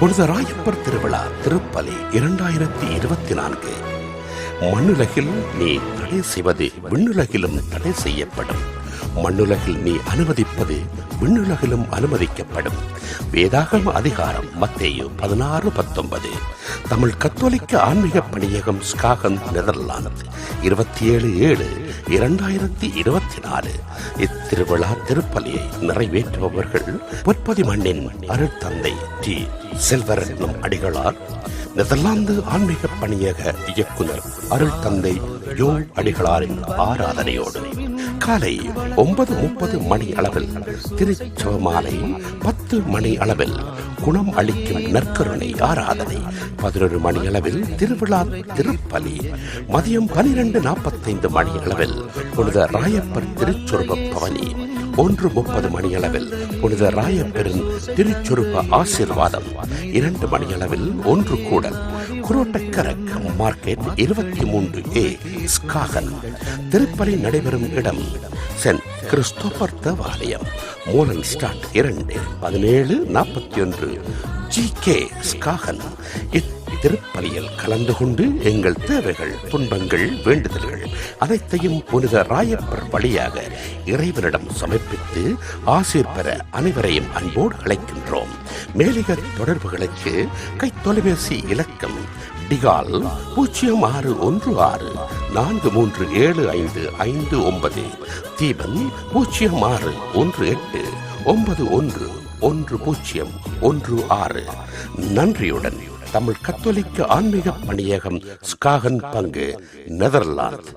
புனித ராயப்பர் திருவிழா திருப்பலி இரண்டாயிரத்தி இருபத்தி நான்கு. மண்ணுலகில் நீ தடை செய்வது விண்ணுலகிலும் தடை செய்யப்படும். மண்ணுலகில் நீ அனுமதிப்பது விண்ணுலகிலும் அனுமதிக்கப்படும். வேதாகம அதிகாரம் மத்தேயு பதினாறு பத்தொன்பது. தமிழ் கத்தோலிக்க ஆன்மீக பணியகம் ஸ்காகன் நெதர்லாந்து. இருபத்தி ஏழு ஏழு. இரண்டாயிரத்தி இருபத்தி நாலு இத்திருவிழா திருப்பலியை நிறைவேற்றுபவர்கள் பொற்பதி மண்ணின் அருட்தந்தை டி செல்வரத்னம் அடிகளார் நெதர்லாந்து ஆன்மீக பணியக இயக்குனர் அருள் தந்தை யோ அடிகளாரின் ஆராதனையோடு காலை ஒன்பது முப்பது மணி அளவில் திருச்சவமாலை பத்து மணி அளவில் குணம் அளிக்கும் நற்கருணை ஆராதனை. பதினொரு மணி அளவில் திருவிழா திருப்பலி. மதியம் பனிரெண்டு நாற்பத்தைந்து மணி அளவில் புனித ராயப்பர் திருச்சொருப பவனி. ஒன்று முப்பது மணியளவில் புனித ராயப்பெருன் திருச்சொருப ஆசீர்வாதம். இரண்டு மணியளவில் ஒன்று கூடல். குரோட்டக்கரக் மார்க்கெட் இருபத்தி மூன்று ஏ ஸ்காகன். திருப்பலி நடைபெறும் இடம் சென்ட் கிறிஸ்தோபர் தேவாலயம் மூலன் ஸ்டாட் இரண்டு பதினேழு நாற்பத்தி ஒன்று ஜி கே ஸ்காகன். திருப்பலியில் கலந்து கொண்டு எங்கள் தேவைகள் துன்பங்கள் வேண்டுதல்கள் அனைத்தையும் புனித ராயப்பர் வழியாக இறைவனிடம் சமர்ப்பித்து ஆசீர் பெற அனைவரையும் அன்போடு அழைக்கின்றோம். மேலிக தொடர்புகளுக்கு கைத்தொலைபேசி இலக்கம் டிகால் பூஜ்ஜியம் ஆறு ஒன்று ஆறு நான்கு மூன்று ஏழு ஐந்து ஐந்து ஒன்பது. தீபன் பூஜ்ஜியம் ஆறு ஒன்று எட்டு ஒன்பது ஒன்று ஒன்று பூஜ்ஜியம் ஒன்று ஆறு. நன்றியுடன் தமிழ் கத்தோலிக்க ஆன்மீக பணியகம் ஸ்காகன் பங்கு நெதர்லாந்து.